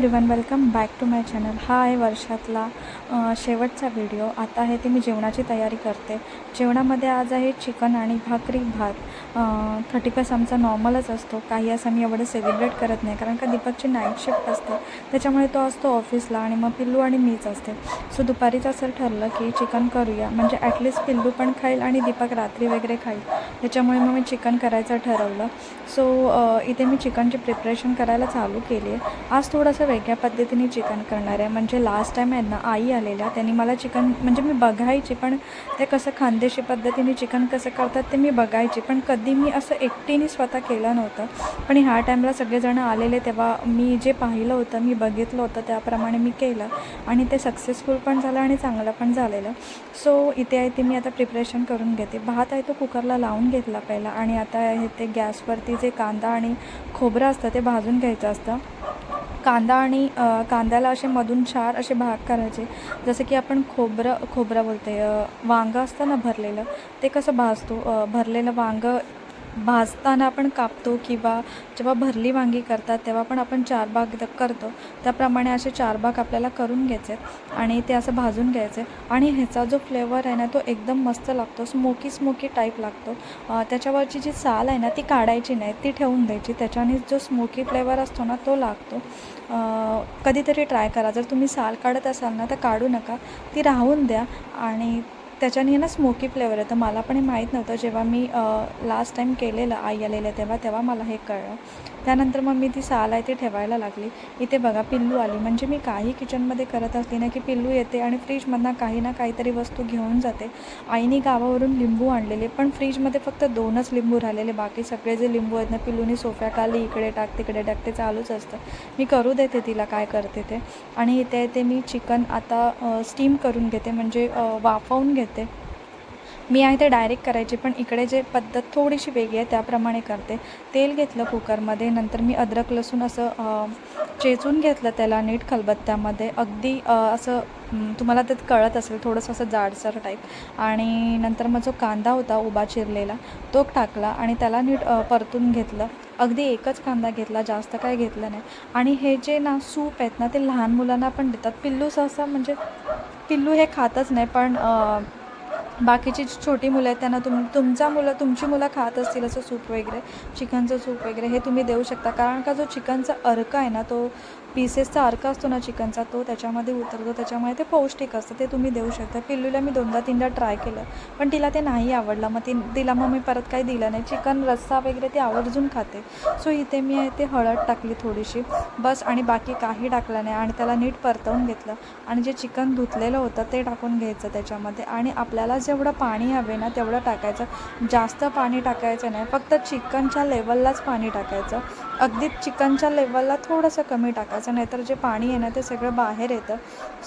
Everyone welcome back to my channel हा आहे वर्षातला शेवटचा व्हिडिओ आता आहे ते मी जेवणाची तयारी करते. जेवणामध्ये आज आहे चिकन आणि भाकरी भात. थर्टी फर्स्ट आमचा नॉर्मलच असतो. काही असं मी एवढं सेलिब्रेट करत नाही. कारण का दीपकची नाईट शिफ्ट असते. त्याच्यामुळे तो असतो ऑफिसला आणि मग पिल्लू आणि मीच असते. सो दुपारीच असं ठरलं की चिकन करूया. म्हणजे ॲटलिस्ट पिल्लू पण खाईल आणि दीपक रात्री वगैरे खाईल. त्याच्यामुळे मग मी चिकन करायचं ठरवलं. सो इथे मी चिकनची प्रिपरेशन करायला चालू केली आहे. आज थोडंसं वेगळ्या पद्धतीने चिकन करणार आहे. म्हणजे लास्ट टाईम आहे ना आई आलेल्या त्यांनी मला चिकन म्हणजे मी बघायची पण ते कसं खानदेशी पद्धतीने चिकन कसं करतात ते मी बघायची. पण कधी मी असं एकटीने स्वतः केलं नव्हतं. पण ह्या टाईमला सगळेजणं आलेले तेव्हा मी जे पाहिलं होतं मी बघितलं होतं त्याप्रमाणे मी केलं. आणि ते सक्सेसफुल पण झालं आणि चांगलं पण झालेलं. सो इथे आहे ते मी आता प्रिपरेशन करून घेते. भात आहे तो कुकरला लावून घेतला पहिला. आणि आता हे ते गॅसवरती जे कांदा आणि खोबरं असतं ते भाजून घ्यायचं असतं. कांदा आणि कांद्याला असे मधून चार असे भाग करायचे. जसं की आपण खोबरं खोबरं बोलते वांगं असतं ना भरलेलं ते कसं भाजतो? भरलेलं वांगं भाजताना आपण कापतो किंवा जेव्हा भरली वांगी करतात तेव्हा पण आपण चार भाग करतो. त्याप्रमाणे असे चार भाग आपल्याला करून घ्यायचे आणि ते असं भाजून घ्यायचे आणि ह्याचा जो फ्लेवर आहे ना तो एकदम मस्त लागतो. स्मोकी स्मोकी टाईप लागतो. त्याच्यावरची जी साल आहे ना ती काढायची नाही ती ठेवून द्यायची. त्याच्याने जो स्मोकी फ्लेवर असतो ना तो लागतो. कधीतरी ट्राय करा. जर तुम्ही साल काढत असाल ना तर काढू नका. ती राहून द्या आणि त्याच्याने ना स्मोकी फ्लेवर येतं मला पण हे माहीत नव्हतं. जेव्हा मी लास्ट टाईम केलेलं आई आलेलं तेव्हा तेव्हा मला हे कळलं. त्यानंतर मग मी ती साल आहे ती ठेवायला लागली. इथे बघा पिल्लू आली. म्हणजे मी काही किचनमध्ये करत असते ना की पिल्लू येते आणि फ्रीजमधनं काही ना काहीतरी वस्तू घेऊन जाते. आईने गावावरून लिंबू आणलेले पण फ्रीजमध्ये फक्त दोनच लिंबू राहिलेले. बाकी सगळे जे लिंबू आहेत ना पिल्लूनी सोफ्याखाली इकडे टाक तिकडे टाक ते चालूच असतं. मी करू देते तिला काय करते ते. आणि इथे ते मी चिकन आता स्टीम करून घेते. म्हणजे वाफवून घेते. मी आहे ते डायरेक्ट करायची पण इकडे जे पद्धत थोडीशी वेगळी आहे त्याप्रमाणे करते. तेल घेतलं कुकरमध्ये नंतर मी अद्रक लसूण असं चेचून घेतलं त्याला नीट खलबत्त्यामध्ये. अगदी असं तुम्हाला ते कळत असेल थोडंसं असं जाडसर टाईप आणि नंतर मग जो कांदा होता उभा चिरलेला तो टाकला आणि त्याला नीट परतून घेतलं. अगदी एकच कांदा घेतला जास्त काय घेतलं नाही. आणि हे जे ना सूप आहेत ना ते लहान मुलांना पण देतात. पिल्लू सहसा म्हणजे पिल्लू हे खातच नाही पण बाकीची जी छोटी मुलं आहेत त्यांना तुम तुमचा मुलं तुमची मुलं खात असतील असं सूप वगैरे चिकनचं सूप वगैरे हे तुम्ही देऊ शकता. कारण का जो चिकनचा अर्क आहे ना तो पीसेसचा अर्क असतो ना चिकनचा तो त्याच्यामध्ये उतरतो त्याच्यामुळे ते पौष्टिक असतं ते तुम्ही देऊ शकता. पिल्लूला मी दोनदा तीनदा ट्राय केलं पण तिला ते नाही आवडलं. मग ती तिला मग मी परत काही दिलं नाही. चिकन रस्सा वगैरे ती आवर्जून खाते. सो इथे मी ते हळद टाकली थोडीशी बस आणि बाकी काही टाकलं नाही. आणि त्याला नीट परतवून घेतलं. आणि जे चिकन धुतलेलं होतं ते टाकून घ्यायचं त्याच्यामध्ये. आणि आपल्याला जेवढं पाणी हवे ना तेवढं टाकायचं. जास्त पाणी टाकायचं नाही. फक्त चिकनच्या लेवललाच पाणी टाकायचं. अगदी चिकनच्या लेवलला थोडंसं कमी टाकायचं नाहीतर जे पाणी आहे ना ते सगळं बाहेर येतं.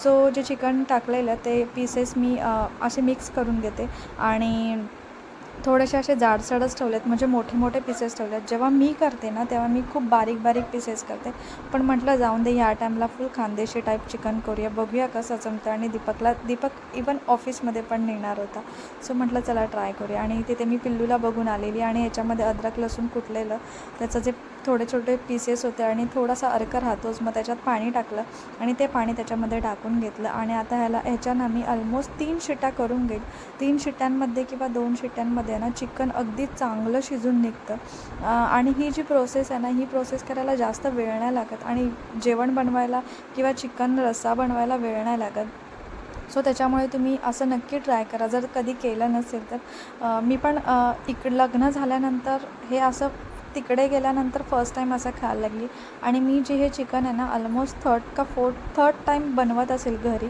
सो जे चिकन टाकलेलं ते पीसेस मी असे मिक्स करून घेते. आणि थोडेसे असे जाडसडच ठेवलेत म्हणजे मोठे मोठे पीसेस ठेवलेत. जेव्हा मी करते ना तेव्हा मी खूप बारीक बारीक पीसेस करते. पण म्हटलं जाऊन दे ह्या टाईमला फुल खानदेशी टाईप चिकन करूया. बघूया कसं जमतं आणि दीपकला दीपक इवन ऑफिसमध्ये पण नेणार होता. सो म्हटलं चला ट्राय करूया. आणि तिथे मी पिल्लूला बघून आलेली. आणि याच्यामध्ये अद्रक लसूण कुटलेलं. त्याचं जे थोडे छोटे पीसेस होते आणि थोडासा अर्क राहतोच मग त्याच्यात पाणी टाकलं आणि ते पाणी त्याच्यामध्ये टाकून घेतलं आणि आता ह्याला ह्याच्यानं मी ऑलमोस्ट तीन शिट्या करून घेईल. तीन शिट्ट्यांमध्ये किंवा दोन शिट्ट्यांमध्ये ना चिकन अगदी चांगलं शिजून निघतं. आणि ही जी प्रोसेस आहे ना ही प्रोसेस करायला जास्त वेळ नाही लागत आणि जेवण बनवायला किंवा चिकन रस्सा बनवायला वेळ नाही लागत. सो त्याच्यामुळे तुम्ही असं नक्की ट्राय करा. जर कधी केलं नसेल तर. मी पण इकडं लग्न झाल्यानंतर हे असं तिकडे गेल्यानंतर फर्स्ट टाईम असं खायला लागली. आणि मी जे हे चिकन आहे ना ऑलमोस्ट थर्ड का फोर्थ थर्ड टाईम बनवत असेल घरी.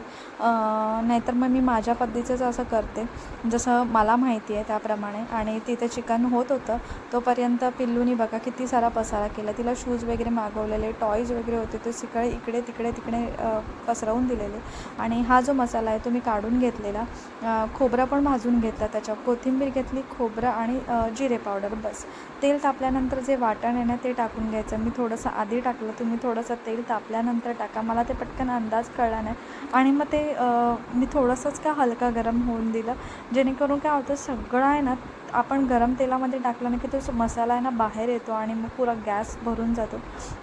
नाहीतर मग मी माझ्या पद्धतीचंच असं करते. जसं मला माहिती आहे त्याप्रमाणे. आणि तिथे चिकन होत होतं. तोपर्यंत पिल्लूनी बघा किती सारा पसारा केला. तिला शूज वगैरे मागवलेले टॉईज वगैरे होते ते सगळे इकडे तिकडे तिकडे पसरवून दिलेले. आणि हा जो मसाला आहे तो मी काढून घेतलेला. खोबरं पण भाजून घेतला त्याच्यात कोथिंबीर घेतली खोबरं आणि जिरे पावडर बस. तेल तापल्यानंतर शिजल्यानंतर जे वाटण आहे ना ते टाकून घ्यायचं. मी थोडंसं आधी टाकलं तुम्ही थोडंसं तेल तापल्यानंतर टाका. मला ते पटकन अंदाज कळला नाही. आणि मग ते मी थोडंसंच का हलका गरम होऊन दिलं. जेणेकरून काय होतं सगळं आहे ना आपण गरम तेलामध्ये टाकलं ना की तो मसाला आहे ना बाहेर येतो आणि मग पुरा गॅस भरून जातो.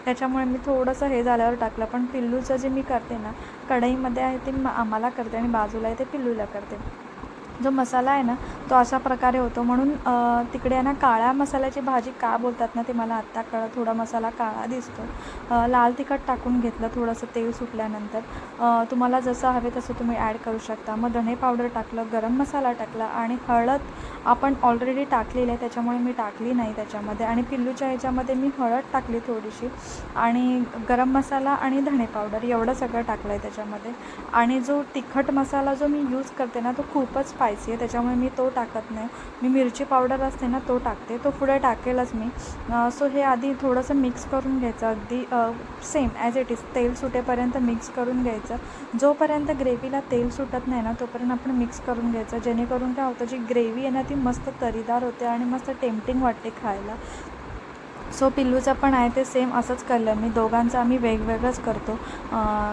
त्याच्यामुळे मी थोडंसं हे झाल्यावर टाकलं. पण पिल्लूचं जे मी करते ना कढईमध्ये आहे ते आम्हाला करते आणि बाजूला आहे ते पिल्लूला करते. जो मसाला आहे ना तो अशा प्रकारे होतो. म्हणून तिकडे आहे ना काळ्या मसाल्याची भाजी का बोलतात ना ते मला आत्ता कळलं थोडा मसाला काळा दिसतो. लाल तिखट टाकून घेतलं थोडंसं तेल सुटल्यानंतर. तुम्हाला जसं हवे तसं तुम्ही ॲड करू शकता. मग धणे पावडर टाकलं गरम मसाला टाकला आणि हळद आपण ऑलरेडी टाकलेली आहे त्याच्यामुळे मी टाकली नाही त्याच्यामध्ये. आणि पिल्लूच्या ह्याच्यामध्ये मी हळद टाकली थोडीशी आणि गरम मसाला आणि धणे पावडर एवढं सगळं टाकलं आहे त्याच्यामध्ये. आणि जो तिखट मसाला जो मी यूज करते ना तो खूपच स्पायसी आहे त्याच्यामुळे मी तो टाकत नाही. मी मिरची पावडर असते ना तो टाकते. तो पुढे टाकेलच मी. सो हे आधी थोडंसं मिक्स करून घ्यायचं. अगदी सेम ॲज इट इज तेल सुटेपर्यंत मिक्स करून घ्यायचं. जोपर्यंत ग्रेव्हीला तेल सुटत नाही ना तोपर्यंत आपण मिक्स करून घ्यायचं. जेणेकरून काय होतं जी ग्रेव्ही आहे ना ती मस्त तरीदार होते आणि मस्त टेम्पटिंग वाटते खायला. सो पिल्लूचं पण आहे ते सेम असंच कलर मी दोघांचं आम्ही वेगवेगळंच करतो.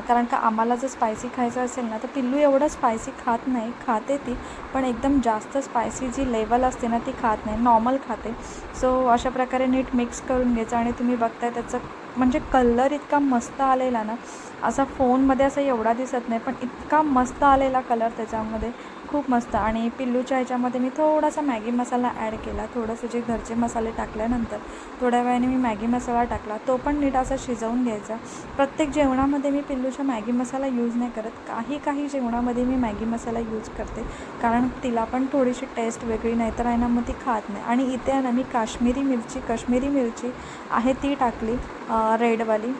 कारण का आम्हाला जर स्पायसी खायचं असेल ना तर पिल्लू एवढं स्पायसी खात नाही खाते ती पण एकदम जास्त स्पायसी जी लेवल असते ना ती खात नाही. नॉर्मल खाते. सो अशा प्रकारे नीट मिक्स करून घ्यायचं आणि तुम्ही बघताय त्याचं म्हणजे कलर इतका मस्त आलेला ना असा फोनमध्ये असं एवढा दिसत नाही पण इतका मस्त आलेला कलर त्याच्यामध्ये. खूप मस्त. आणि पिल्लूच्या ह्याच्यामध्ये मी थोडासा मॅगी मसाला ॲड केला. थोडंसं जे घरचे मसाले टाकल्यानंतर थोड्या वेळाने मी मॅगी मसाला टाकला. तो पण नीट असा शिजवून घ्यायचा. प्रत्येक जेवणामध्ये मी पिल्लूच्या मॅगी मसाला यूज नाही करत. काही काही जेवणामध्ये मी मॅगी मसाला यूज करते. कारण तिला पण थोडीशी टेस्ट वेगळी नाही तर आहे ना मग ती खात नाही. आणि इथे आहे ना मी काश्मीरी मिरची काश्मीरी मिरची आहे ती टाकली रेडवाली.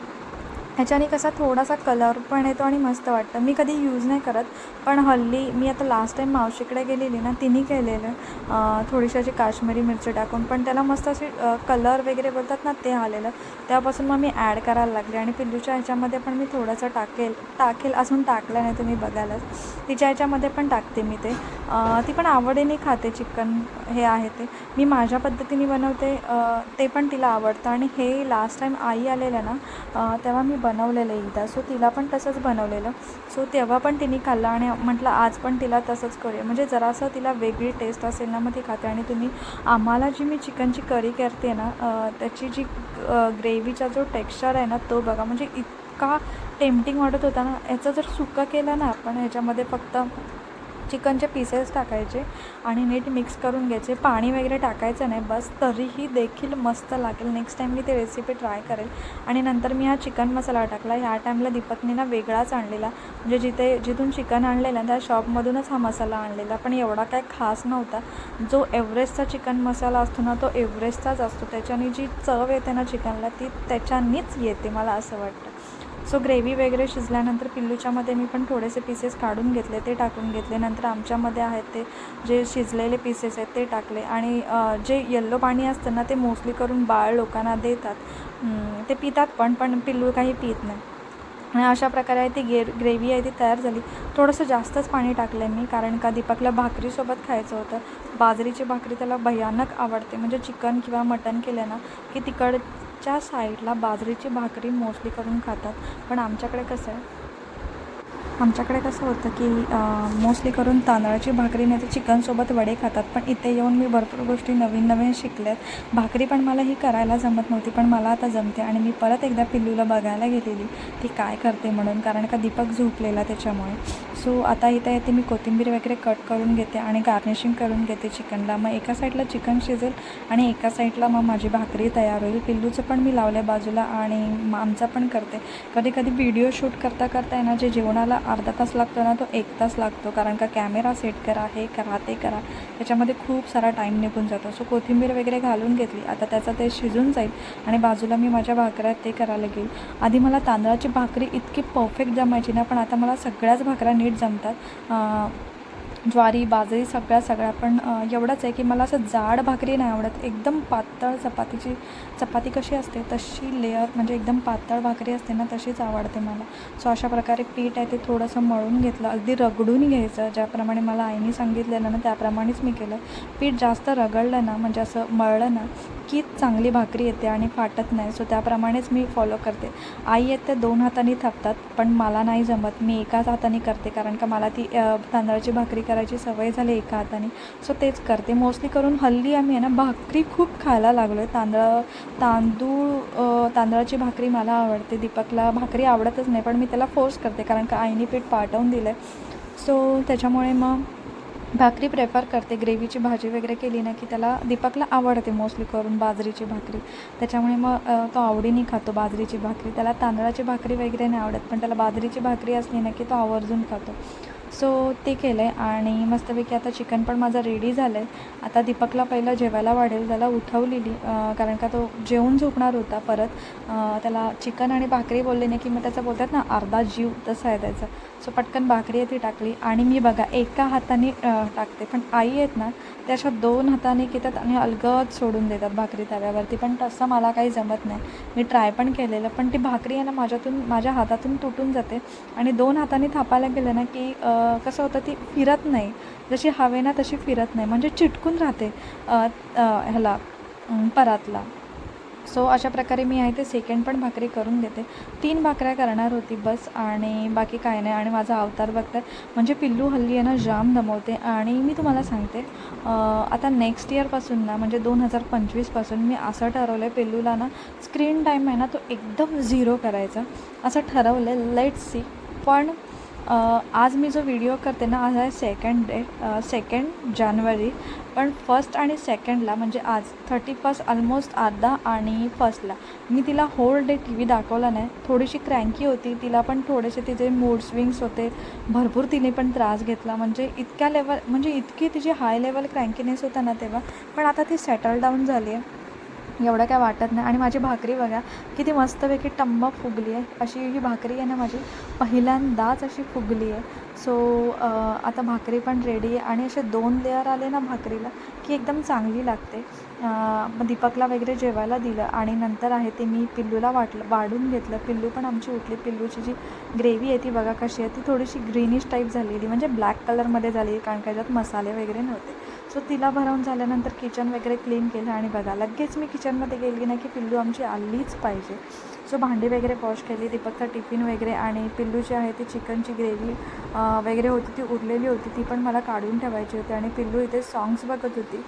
ह्याच्याने कसा थोडासा कलर पण येतो आणि मस्त वाटतं. मी कधी यूज नाही करत पण हल्ली मी आता लास्ट टाईम मावशीकडे गेलेली ना तिने केलेलं थोडीशी अशी काश्मीरी मिरची टाकून. पण त्याला मस्त अशी कलर वगैरे बोलतात ना ते आलेलं. तेव्हापासून मग मी ॲड करायला लागले आणि पिल्लूच्या ह्याच्यामध्ये पण मी थोडंसं टाकेल टाकेल अजून टाकलं नाही तुम्ही बघायलाच. तिच्या ह्याच्यामध्ये पण टाकते मी ते. ती पण आवडीने खाते चिकन हे आहे ते. मी माझ्या पद्धतीने बनवते ते पण तिला आवडतं. आणि हे लास्ट टाईम आई आलेलं ना तेव्हा मी बनवलेलं एकदा सो तिला पण तसंच बनवलेलं. सो तेव्हा पण तिने खाल्लं आणि म्हटलं आज पण तिला तसंच करूया. म्हणजे जरासं तिला वेगळी टेस्ट असेल ना मग ती खाते. आणि तुम्ही आम्हाला जी मी चिकनची करी करते ना त्याची जी ग्रेव्हीचा जो टेक्स्चर आहे ना तो बघा. म्हणजे इतका टेम्पटिंग वाटत होता ना. याचं जर सुक्का केलं ना आपण ह्याच्यामध्ये फक्त चिकनचे पीसेस टाकायचे आणि नीट मिक्स करून घ्यायचे. पाणी वगैरे टाकायचं नाही बस. तरीही देखील मस्त लागेल. नेक्स्ट टाईम मी ती रेसिपी ट्राय करेल. आणि नंतर मी हा चिकन मसाला टाकला. ह्या टाईमला दीपकने ना वेगळाच आणलेला. म्हणजे जिथे जिथून चिकन आणलेलं त्या शॉपमधूनच हा मसाला आणलेला. पण एवढा काय खास नव्हता. जो एव्हरेस्टचा चिकन मसाला असतो ना तो एव्हरेस्टचाच असतो. त्याच्याने जी चव येते ना चिकनला ती त्याच्यानीच येते मला असं वाटतं. सो ग्रेव्ही वगैरे शिजल्यानंतर पिल्लूच्यामध्ये मी पण थोडेसे पीसेस काढून घेतले ते टाकून घेतले. नंतर आमच्यामध्ये आहेत ते जे शिजलेले पीसेस आहेत ते टाकले. आणि जे येल्लो पाणी असतं ना ते मोस्टली करून बाळ लोकांना देतात. ते पितात पण पण पिल्लू काही पित नाही. आणि अशा प्रकारे आहे ती गे ग्रेव्ही आहे ती तयार झाली. थोडंसं जास्तच पाणी टाकलं आहे मी कारण का दीपकला भाकरीसोबत खायचं होतं. बाजरीची भाकरी त्याला भयानक आवडते. म्हणजे चिकन किंवा मटण केलं ना की च्या साईडला बाजरीची भाकरी मोस्टली करून खातात. पण आमच्याकडे कसं आहे आमच्याकडे कसं होतं की मोस्टली करून तांदळाची भाकरी नाही तर चिकनसोबत वडे खातात. पण इथे येऊन मी भरपूर गोष्टी नवीन नवीन शिकल्यात भाकरी पण मला ही करायला जमत नव्हती पण मला आता जमते आणि मी परत एकदा पिल्लूला बघायला गेलेली ती काय करते म्हणून कारण का दीपक झोपलेला त्याच्यामुळे. सो आता इथे येते मी कोथिंबीर वगैरे कट करून घेते आणि गार्निशिंग करून घेते चिकनला. मग एका साईडला चिकन शिजेल आणि एका साईडला मग माझी भाकरी तयार होईल. पिल्लूचं पण मी लावलं बाजूला आणि मग आमचा पण करते. कधी कधी व्हिडिओ शूट करता करता आहे ना जे जेवणाला अर्धा तास लागतो ना तो एक तास लागतो. कारण का कॅमेरा सेट करा हे करा ते करा. त्याच्यामध्ये खूप सारा टाईम निघून जातो. सो कोथिंबीर वगैरे घालून घेतली. आता त्याचं ते शिजून जाईल आणि बाजूला मी माझ्या भाकऱ्यात ते करायला घेईल आधी मला तांदळाची भाकरी इतकी परफेक्ट जमायची ना पण आता मला सगळ्याच भाकऱ्या नीट जमतात. ज्वारी बाजरी सगळ्या सगळ्या. पण एवढंच आहे की मला असं जाड भाकरी नाही आवडत. एकदम पातळ चपातीची चपाती कशी असते तशी लेअर म्हणजे एकदम पातळ भाकरी असते ना तशीच आवडते मला. सो अशा प्रकारे पीठ आहे ते थोडंसं मळून घेतलं. अगदी रगडून घ्यायचं ज्याप्रमाणे मला आईने सांगितलेलं ना त्याप्रमाणेच मी केलं. पीठ जास्त रगडलं ना म्हणजे असं मळलं ना की चांगली भाकरी येते आणि फाटत नाही. सो त्याप्रमाणेच मी फॉलो करते. आई आहेत दोन हाताने थापतात पण मला नाही जमत. मी एकाच हाताने करते कारण का मला ती तांदळाची भाकरी करायची सवय झाली एका हाताने. सो तेच करते. मोस्टली करून हल्ली आम्ही आहे ना भाकरी खूप खायला लागलो आहे तांदळ तांदूळ तांदळाची भाकरी मला आवडते. दीपकला भाकरी आवडतच नाही पण मी त्याला फोर्स करते कारण का आईने पीठ पाठवून दिलं आहे सो त्याच्यामुळे मग भाकरी प्रेफर करते. ग्रेव्हीची भाजी वगैरे केली ना की त्याला दीपकला आवडते मोस्टली करून बाजरीची भाकरी. त्याच्यामुळे मग तो आवडीने खातो बाजरीची भाकरी. त्याला तांदळाची भाकरी वगैरे नाही आवडत पण त्याला बाजरीची भाकरी असली ना की तो आवर्जून खातो. सो ते केलं आहे आणि मस्तपैकी आता चिकन पण माझं रेडी झालं आहे आता दीपकला पहिलं जेवायला वाढेल त्याला उठवलेली कारण का तो जेवून झोपणार होता परत. त्याला चिकन आणि भाकरी बोलले नाही की मग त्याचं बोलतात ना अर्धा जीव तसा आहे त्याचा. सो पटकन भाकरी आहे ती टाकली. आणि मी बघा एका हाताने टाकते पण आई आहेत ना ते अशा दोन हाताने घेतात आणि अलगद सोडून देतात भाकरी तव्यावरती. पण तसं मला काही जमत नाही. मी ट्राय पण केलेलं पण ती भाकरी आहे ना माझ्यातून माझ्या हातातून तुटून जाते. आणि दोन हाताने थापायला गेलं ना की कसं होतं ती फिरत नाही. जशी हवे ना तशी फिरत नाही. म्हणजे चिटकून राहते ह्याला परातला. सो अशा प्रकारे मी आहे ते सेकंड पण भाकरी करून देते तीन भाकऱ्या करणार होती बस आणि बाकी काय नाही. आणि माझा अवतार बघतात म्हणजे पिल्लू हल्ली आहे ना जाम दमवते. आणि मी तुम्हाला सांगते आता नेक्स्ट इयरपासून ना म्हणजे दोन हजार पंचवीसपासून मी असं ठरवलं आहे पिल्लूला ना स्क्रीन टाईम आहे ना तो एकदम झिरो करायचा. असं ठरवलं आहे लेट सी पण आज मी जो व्हिडिओ करते ना आज आहे सेकंड डे सेकंड जानेवारी पण फर्स्ट आणि सेकंडला म्हणजे आज थर्टी फर्स्ट ऑलमोस्ट अर्धा आणि फर्स्टला मी तिला होल डे टी व्ही दाखवला नाही. थोडीशी क्रँकी होती. तिला पण थोडेसे तिचे मूड स्विंग्स होते. भरपूर तिने पण त्रास घेतला. म्हणजे इतक्या लेवल म्हणजे इतकी तिची हाय लेवल क्रँकीनेस होता ना तेव्हा. पण आता ती सेटल डाऊन झाली आहे. एवढं काय वाटत नाही. आणि माझी भाकरी बघा किती मस्तपैकी टंब फुगली आहे. अशी ही भाकरी आहे ना माझी पहिल्यांदाच अशी फुगली आहे. सो आता भाकरी पण रेडी आहे. आणि असे दोन लेअर आले ना भाकरीला की एकदम चांगली लागते. दीपकला वगैरे जेवायला दिलं. आणि नंतर आहे ते मी पिल्लूला वाटलं वाढून घेतलं. पिल्लू पण आमची उठली. पिल्लूची जी ग्रेव्ही आहे ती बघा कशी आहे. ती थोडीशी ग्रीनिश टाईप झालेली म्हणजे ब्लॅक कलरमध्ये झाली कारण का त्याच्यात मसाले वगैरे नव्हते. सो तिला भरवून झाल्यानंतर किचन वगैरे क्लीन केलं आणि बघा लगेच मी किचनमध्ये गेली ना की पिल्लू आमची आलीच पाहिजे. सो भांडी वगैरे वॉश केली दीपकचा टिफिन वगैरे आणि पिल्लू जी आहे ती चिकनची ग्रेव्ही वगैरे होती ती उरलेली होती ती पण मला काढून ठेवायची होती आणि पिल्लू इथे सॉंग्स बघत होती.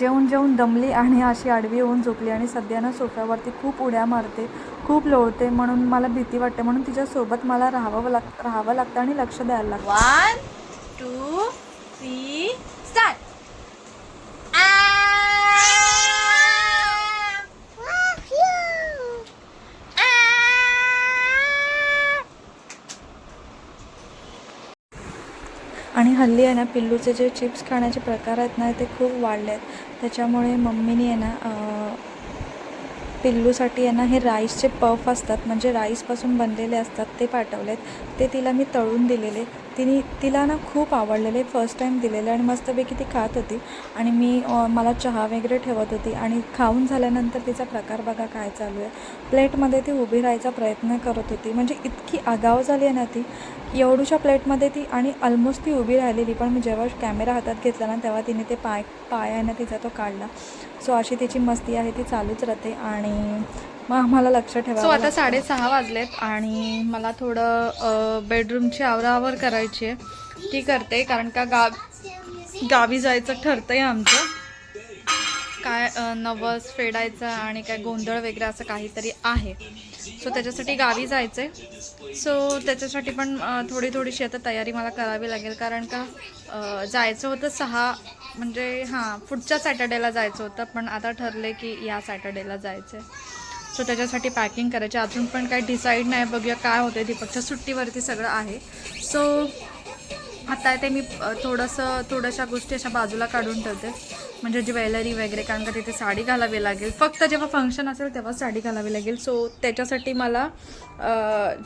जेवून जेवून दमली आणि अशी आडवी होऊन झोपली आणि सध्या ना सोफ्यावरती खूप उड्या मारते खूप लोळते म्हणून मला भीती वाटते म्हणून तिच्यासोबत मला राहावं लाग राहावं लागतं आणि लक्ष द्यायला लागतं. One two three start. आणि हल्ली आहे ना पिल्लूचे जे चिप्स खाण्याचे प्रकार आहेत ना ते खूप वाढले आहेत त्याच्यामुळे मम्मीने आहे ना पिल्लूसाठी आहे ना हे राईसचे पफ असतात म्हणजे राईसपासून बनलेले असतात ते पाठवलेत. ते तिला मी तळून दिलेले. तिने तिला ना खूप आवडलेले फर्स्ट टाईम दिलेले आणि मस्तपैकी ती खात होती. आणि मी मला चहा वगैरे ठेवत होती. आणि खाऊन झाल्यानंतर तिचा प्रकार बघा काय चालू आहे. प्लेटमध्ये ती उभी राहायचा प्रयत्न करत होती. म्हणजे इतकी आगाव झाली आहे ना ती. एवढूशा प्लेटमध्ये ती आणि ऑलमोस्ट ती उभी राहिलेली. पण मी जेव्हा कॅमेरा हातात घेतला ना तेव्हा तिने ते पाय पाय आहे ना तिचा तो काढला. सो अशी तिची मस्ती आहे ती चालूच राहते. आणि मग आम्हाला लक्ष ठेवा सो आता साडेसहा वाजलेत आणि मला थोडं बेडरूमची आवरावर करायची आहे. ती करते कारण का गा गावी जायचं ठरतंय आमचं. काय नवस फेडायचं आणि काय गोंधळ वगैरे असं काहीतरी आहे. सो त्याच्यासाठी गावी जायचं आहे सो त्याच्यासाठी पण थोडी थोडीशी आता तयारी मला करावी लागेल. कारण का जायचं होतं सहा म्हणजे हां पुढच्या सॅटर्डेला जायचं होतं. पण आता ठरले की या सॅटर्डेला जायचं आहे सो त्याच्यासाठी पॅकिंग करायची. अजून पण काही डिसाईड नाही. बघूया काय होतं दीपकच्या सुट्टीवरती सगळं आहे. सो आता ते मी थोडंसं थोड्याशा गोष्टी अशा बाजूला काढून ठेवते. म्हणजे ज्वेलरी वगैरे कारण का तिथे साडी घालावी लागेल. फक्त जेव्हा फंक्शन असेल तेव्हा साडी घालावी लागेल. सो त्याच्यासाठी मला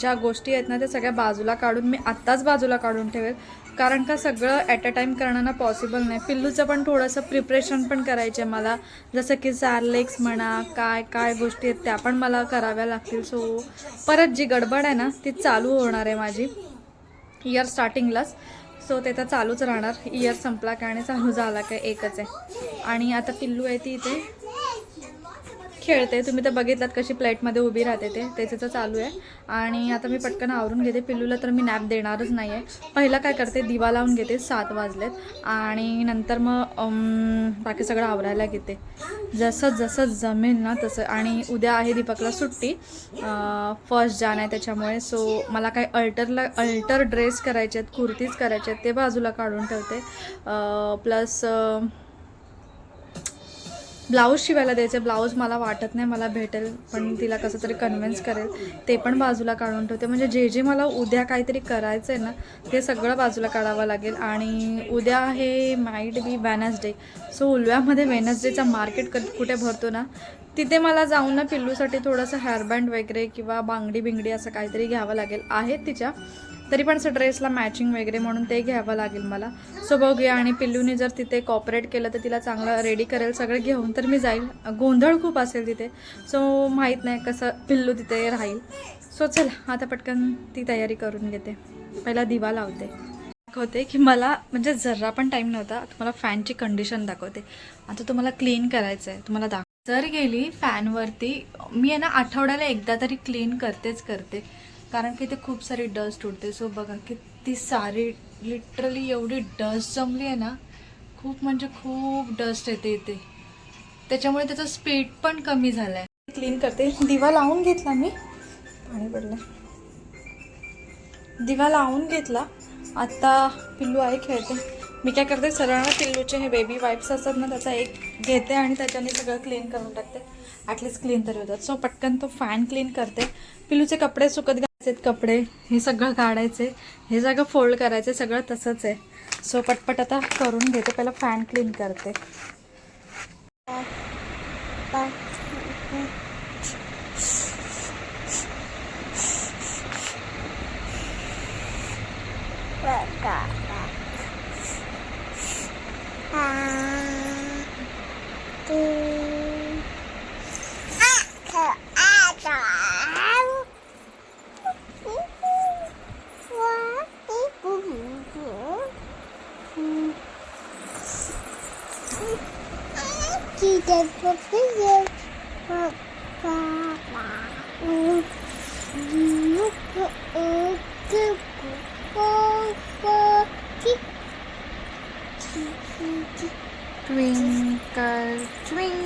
ज्या गोष्टी आहेत ना त्या सगळ्या बाजूला काढून मी आत्ताच बाजूला काढून ठेवेल. कारण का सगळं ॲट अ टाईम करणं ना पॉसिबल नाही. पिल्लूचं पण थोडंसं प्रिपरेशन पण करायचं आहे मला. जसं की सारलेक्स म्हणा काय काय गोष्टी आहेत त्या पण मला कराव्या लागतील. सो परत जी गडबड आहे ना ती चालू होणार आहे माझी. इयर स्टार्टिंगलाच सो ते तर चालूच राहणार. इयर संपला काय आणि चालू झाला काय एकच आहे. आणि आता पिल्लू आहे ती इथे. खेळते. तुम्ही तर बघितलात कशी प्लेटमध्ये उभी राहते ते. त्याचं चालू आहे. आणि आता मी पटकन आवरून घेते. पिल्लूला तर मी नॅप देणारच नाही आहे पहिलं काय करते दिवा लावून घेते सात वाजलेत. आणि नंतर मग बाकी सगळं आवरायला घेते. जसं जसं जमेल ना तसं. आणि उद्या आहे दीपकला सुट्टी. फर्स्ट जाण आहे त्याच्यामुळे. सो मला काही अल्टरला अल्टर ड्रेस करायचे आहेत कुर्तीज करायचे आहेत ते बाजूला काढून ठेवते. प्लस ब्लाऊज शिवायला द्यायचे. ब्लाऊज मला वाटत नाही मला भेटेल पण तिला कसं तरी कन्व्हिन्स करेल. ते पण बाजूला काढून ठेवते. म्हणजे जे जे मला उद्या काहीतरी करायचं आहे ना ते सगळं बाजूला काढावं लागेल. आणि उद्या हे माईट बी वेनसडे सो उलव्यामध्ये वेनसडेचा मार्केट क कुठे भरतो ना तिथे मला जाऊन ना पिल्लूसाठी थोडंसं हेअरबँड वगैरे किंवा बांगडी बिंगडी असं काहीतरी घ्यावं लागेल. आहेत तिच्या. तरी पण असं ड्रेसला मॅचिंग वगैरे म्हणून ते घ्यावं लागेल मला. सो बघूया आणि पिल्लूने जर तिथे कॉपरेट केलं तर तिला चांगलं रेडी करेल सगळं घेऊन तर मी जाईल. गोंधळ खूप असेल तिथे. सो माहीत नाही कसं पिल्लू तिथे राहील. सो चला आता पटकन ती तयारी करून घेते. पहिला दिवा लावते. दाखवते की मला म्हणजे जरा पण टाईम नव्हता तुम्हाला फॅनची कंडिशन दाखवते. आता तुम्हाला क्लीन करायचं आहे तुम्हाला दाख जर गेली फॅनवरती मी आहे ना आठवड्याला एकदा तरी क्लीन करतेच करते. कारण की ते खूप सारी डस्ट उडते. सो बघा किती सारी लिटरली एवढी डस्ट जमली आहे ना खूप म्हणजे खूप डस्ट येते इथे. त्याच्यामुळे त्याचा स्पीड पण कमी झाला आहे क्लीन करते. दिवा लावून घेतला मी. पाणी पडलं दिवा लावून घेतला. आता पिल्लू आहे खेळते. मी काय करते सरळ पिल्लूचे हे बेबी वाईप्स असतात ना त्याचा एक घेते आणि त्याच्याने सगळं क्लीन करून टाकते. ॲटलीस्ट क्लीन तरी होतात. सो पटकन तो फॅन क्लीन करते. पिल्लूचे कपडे सुकत कपडे हे सगळं काढायचे हे सगळं फोल्ड करायचे सगळं तसंच आहे. सो पटपट आता करून घेते. पहिला फॅन क्लीन करते. Dream.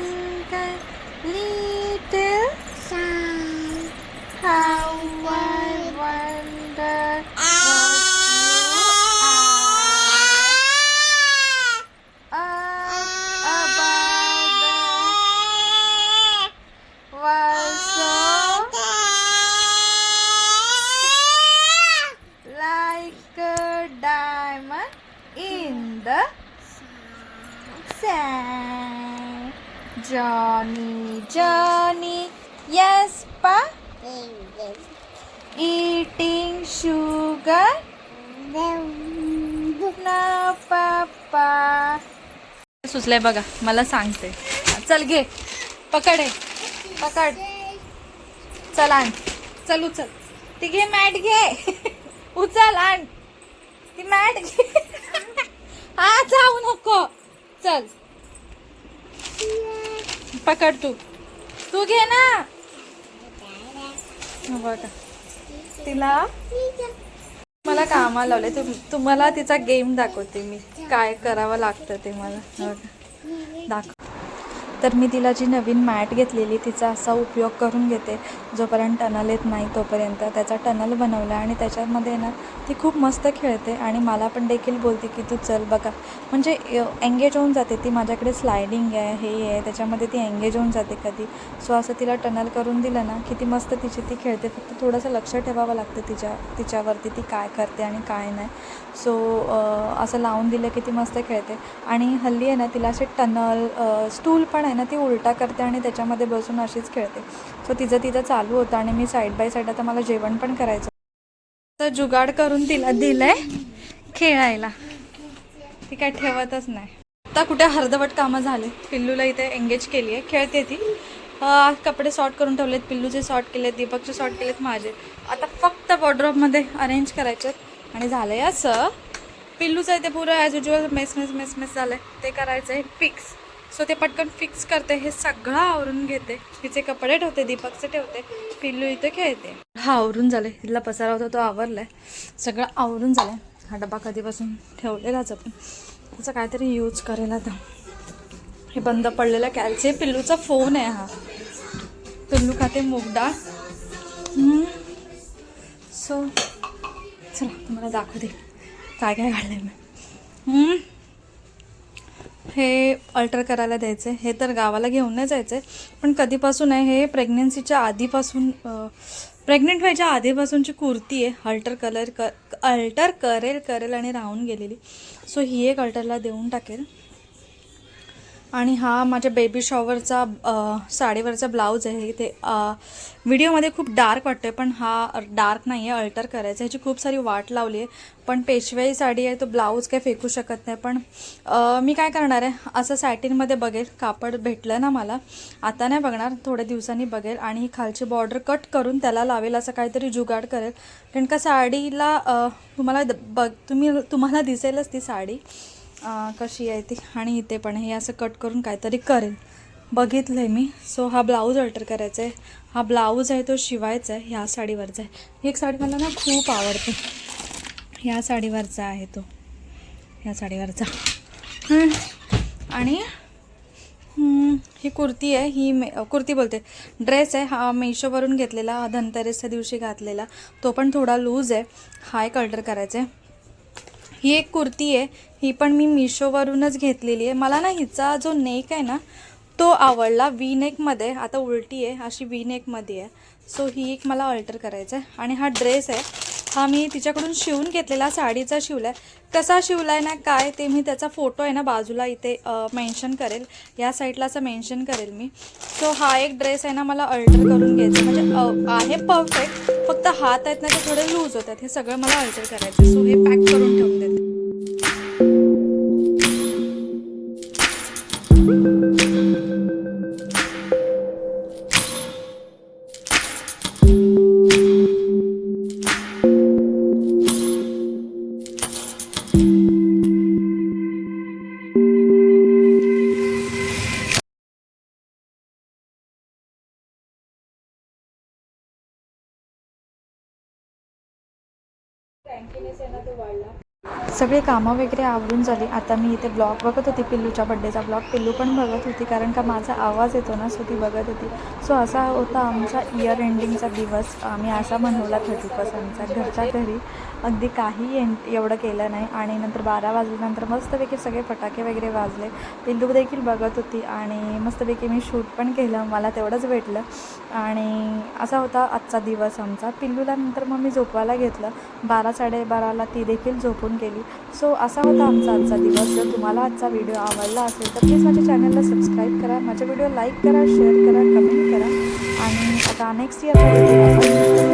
सुचलंय बघा मला सांगते. चल घे पकड आहे पकड. चल आण. चल उचल. ती घे मॅट घे. उचल आण. ती मॅट घे. हा जाऊ नको. चल. पकड तू. तू घे ना. बघा. तिला मला कामाला लावले तुम तुम्हाला तिचा गेम दाखवते मी. काय करावं लागतं ते मला. हो दाखव. तर मी तिला जी नवीन मॅट घेतलेली तिचा असा उपयोग करून घेते. जोपर्यंत टनल येत नाही तोपर्यंत त्याचा टनल बनवला आणि त्याच्यामध्ये ना ती खूप मस्त खेळते आणि मला पण देखील बोलते की तू चल बघा. म्हणजे एंगेज होऊन जाते ती माझ्याकडे स्लायडिंग आहे हे आहे त्याच्यामध्ये ती एंगेज होऊन जाते कधी. सो असं तिला टनल करून दिलं ना की ती मस्त तिची ती खेळते. फक्त थोडंसं लक्ष ठेवावं लागतं तिच्या तिच्यावरती ती काय करते आणि काय नाही. सो असं लावून दिलं की ती मस्त खेळते. आणि हल्ली आहे ना तिला असे टनल स्टूल पण आहे ना ती उलटा करते आणि त्याच्यामध्ये बसून अशीच खेळते. सो तिचं तिचं चालू होतं आणि मी साईड बाय साईड आता मला जेवण पण करायचं तर जुगाड करून तिला दिलंय खेळायला. ती काय ठेवतच नाही. आता कुठे अर्धवट कामं झाले. पिल्लूला इथे एंगेज केली आहे खेळते ती. कपडे सॉर्ट करून ठेवलेत. पिल्लूचे सॉर्ट केलेत दीपकचे सॉर्ट केलेत माझे. आता फक्त वॉर्ड्रॉपमध्ये अरेंज करायचे आणि झालं आहे असं. पिल्लूचं आहे ते पुरं as usual mess mess mess mess झालं आहे ते करायचं आहे फिक्स सो ते पटकन फिक्स करते हे सगळं आवरून घेते. तिचे कपडे ठेवते दीपकचे ठेवते पिल्लू इथे खेळते. हा आवरून झालं. तिथला पसारा होता तो आवरलाय. सगळं आवरून झालं हा डबा कधीपासून ठेवलेलाच आपण त्याचा काहीतरी यूज करेल आता. हे बंद पडलेलं कॅल्चे पिल्लूचा फोन आहे हा. पिल्लू खाते मूग डाळ. सो चला तुम्हाला दाखवते. काय काय घालले मी. हे अल्टर करायला द्यायचं. आहे हे तर गावाला घेऊन नाही जायचं. आहे पण कधीपासून आहे हे प्रेग्नन्सीच्या आधीपासून प्रेग्नेंट व्हायच्या आधीपासूनची कुर्ती आहे. अल्टर कलर क अल्टर करेल करेल आणि राहून गेलेली. सो ही एक अल्टरला देऊन टाकेल. आणि हा माझ्या बेबी शॉवरचा साडीवरचा ब्लाऊज आहे. इथे व्हिडिओमध्ये खूप डार्क वाटतोय पण हा डार्क नाही आहे अल्टर करायचा ह्याची खूप सारी वाट लावली आहे. पण पेशवाई साडी आहे तो ब्लाऊज काही फेकू शकत नाही. पण मी काय करणार आहे? असं सॅटिनमध्ये बघेल. कापड भेटलं ना मला. आता नाही बघणार. थोड्या दिवसांनी बघेल. आणि ही खालची बॉर्डर कट करून त्याला लावेल असं काहीतरी जुगाड करेल. कारण का साडीला तुम्हाला द- बघ तुम्ही तुम्हाला दिसेलच ती साडी. कशी आहे ती आणि इथे पण हे असं कट करून काहीतरी करेल. बघितलं आहे मी. सो हा ब्लाऊज अल्टर करायचा आहे हा ब्लाऊज आहे तो शिवायचा आहे ह्या साडीवरचा आहे ही एक साडी मला ना खूप आवडते. ह्या साडीवरचा आहे तो. ह्या साडीवरचा. आणि ही कुर्ती आहे. ही मे कुर्ती बोलते. ड्रेस आहे. हा मेशोवरून घेतलेला. धनतेरसच्या दिवशी घातलेला. तो पण थोडा लूज आहे. हा एक अल्टर करायचा आहे ही एक कुर्ती आहे. ही पण मी मिशोवरूनच घेतलेली आहे. मला ना हिचा जो नेक आहे ना तो आवडला वी नेकमध्ये आता उलटी आहे अशी वी नेकमध्ये आहे. सो ही एक मला अल्टर करायचं आहे आणि हा ड्रेस आहे हा मी तिच्याकडून शिवून घेतलेला साडीचा शिवला आहे. कसा शिवला आहे ना काय ते मी त्याचा फोटो आहे ना बाजूला इथे मेन्शन करेल. या साईडला असं मेन्शन करेल मी. सो हा एक ड्रेस आहे ना मला अल्टर करून घ्यायचा म्हणजे आहे परफेक्ट फक्त हात आहेत ना ते थोडे लूज होतात. हे सगळं मला अल्टर करायचं सो हे पॅक करून ठेवून देते. सगळी कामं वगैरे आवरून झाली. आता मी इथे ब्लॉग बघत होती पिल्लूच्या बड्डेचा ब्लॉग. पिल्लू पण बघत होती कारण का माझा आवाज येतो ना सो ती बघत होती. सो असा होता आमचा इयर एंडिंगचा दिवस. आम्ही असा मनवला थर्टी पर्सेंटचा घरच्या घरी. अगदी काही एं एवढं केलं नाही. आणि नंतर बारा वाजल्यानंतर मस्तपैकी सगळे फटाके वगैरे वाजले. पिल्लू देखील बघत होती आणि मस्तपैकी मी शूट पण केलं. मला तेवढंच भेटलं. आणि असा होता आजचा दिवस आमचा. पिल्लूला नंतर मग मी झोपवायला घेतलं. बारा साडेबाराला ती देखील झोपून गेली. सो असा होता आमचा आजचा दिवस. जर तुम्हाला आजचा व्हिडिओ आवडला असेल तर प्लीज माझ्या चॅनलला सबस्क्राईब करा. माझ्या व्हिडिओ लाईक करा शेअर करा कमेंट करा. आणि आता नेक्स्ट इयर